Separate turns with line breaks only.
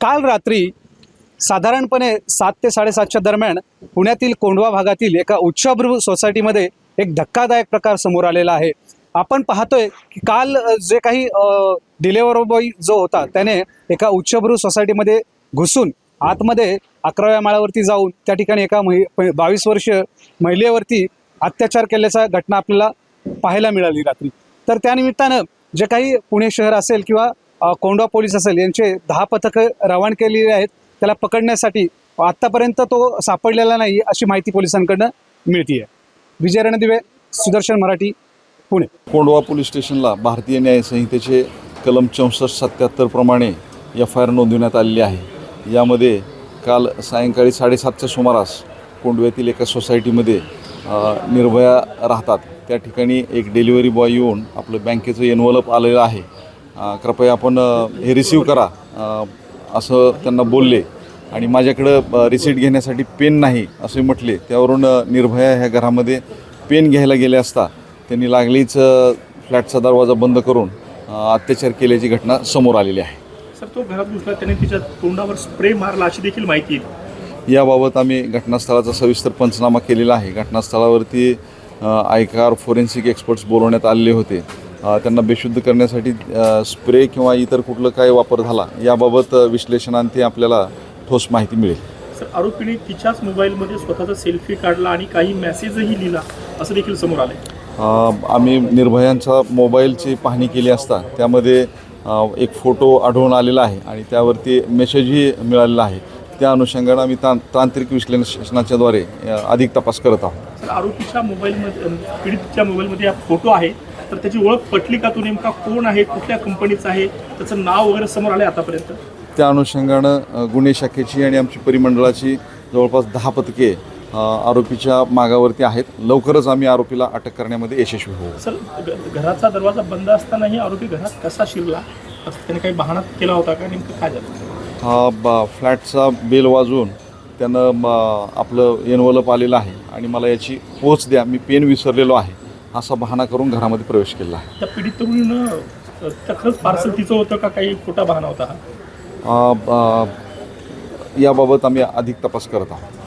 काल रात्री साधारणपणे सात ते साडेसातच्या दरम्यान पुण्यातील कोंढवा भागातील एका उच्चभ्रू सोसायटीमध्ये एक धक्कादायक प्रकार समोर आलेला आहे. आपण पाहतोय की काल जे काही डिलेव्हर बॉय जो होता त्याने एका उच्चभ्रू सोसायटीमध्ये घुसून आतमध्ये अकराव्या माळावरती जाऊन त्या ठिकाणी एका महि बावीस वर्षीय महिलेवरती अत्याचार केल्याचा घटना आपल्याला पाहायला मिळाली रात्री. तर त्यानिमित्तानं जे काही पुणे शहर असेल किंवा कोंडा पोलीस असेल यांचे दहा पथकं रवान केलेली आहेत त्याला पकडण्यासाठी आत्तापर्यंत तो सापडलेला नाही अशी माहिती पोलिसांकडनं मिळतीये. विजय रणदिवे सुदर्शन मराठी पुणे.
कोंडवा पोलीस स्टेशनला भारतीय न्याय संहितेचे कलम चौसष्ट सत्याहत्तर प्रमाणे एफ आय आर नोंदवण्यात आलेली आहे. यामध्ये काल सायंकाळी साडेसातच्या सुमारास कोंडव्यातील एका सोसायटीमध्ये निर्भया राहतात. त्या ठिकाणी एक डिलिव्हरी बॉय येऊन आपलं बँकेचं एनवलप आलेलं आहे. कृपया आपण हे रिसीव करा. असं त्यांना बोलले. आणि माझ्याकडं रिसीट घेण्यासाठी पेन नाही असे म्हटले. त्यावरून निर्भया ह्या घरामध्ये पेन घ्यायला गेले असता त्यांनी लागलीच फ्लॅटचा दरवाजा बंद करून अत्याचार केल्याची घटना समोर आलेली आहे.
सर तो घरात घुसला त्याने तिच्या तोंडावर स्प्रे मारला अशी देखील माहिती आहे.
याबाबत आम्ही घटनास्थळाचा सविस्तर पंचनामा केलेला आहे. घटनास्थळावरती आयकार फोरेन्सिक एक्सपर्ट्स बोलवण्यात आलेले होते. त्यांना बेशुद्ध करण्यासाठी स्प्रे किंवा इतर कुठलं काय वापर झाला याबाबत विश्लेषणांती आपल्याला ठोस माहिती मिळेल.
सर आरोपीने तिच्याच मोबाईलमध्ये स्वतःचा सेल्फी काढला आणि काही मेसेजही लिहिला असं देखील समोर आलंय.
अ, आम्ही निर्भयांचा मोबाईलची पाहणी केली असता त्यामध्ये एक फोटो आढळून आलेला आहे आणि त्यावरती मेसेजही मिळालेला आहे. त्या अनुषंगानं आम्ही तां तांत्रिक विश्लेषणाच्याद्वारे अधिक तपास करत आहोत.
आरोपीच्या मोबाईलमध्ये पीडितच्या मोबाईलमध्ये हा फोटो आहे. तर त्याची ओळख पटली का तो नेमका? कोण आहे? कुठल्या कंपनीचा आहे? त्याचं नाव वगैरे समोर आलंय आतापर्यंत.
त्या अनुषंगानं गुन्हे शाखेची आणि आमची परिमंडळाची जवळपास दहा पथके आरोपीच्या मागावरती आहेत. लवकरच आम्ही आरोपीला अटक करण्यामध्ये यशस्वी होऊ.
सर घराचा दरवाजा बंद असतानाही आरोपी घरात कसा शिरला? त्याने काही बहाणा केला होता का? नेमकं काय झालं?
हा ब फ्लॅटचा बेल वाजवून त्यानं आपलं एनवलप आलेलं आहे आणि मला याची पोच द्या. मी पेन विसरलेलो आहे. असा बहाणा करून घरामध्ये प्रवेश केला.
त्या पीडित तरुणीनं त्या खरंच पार्सल तिचं होतं का काही खोटा बहाणा होता हा?
ब- याबाबत आम्ही अधिक तपास करत आहोत.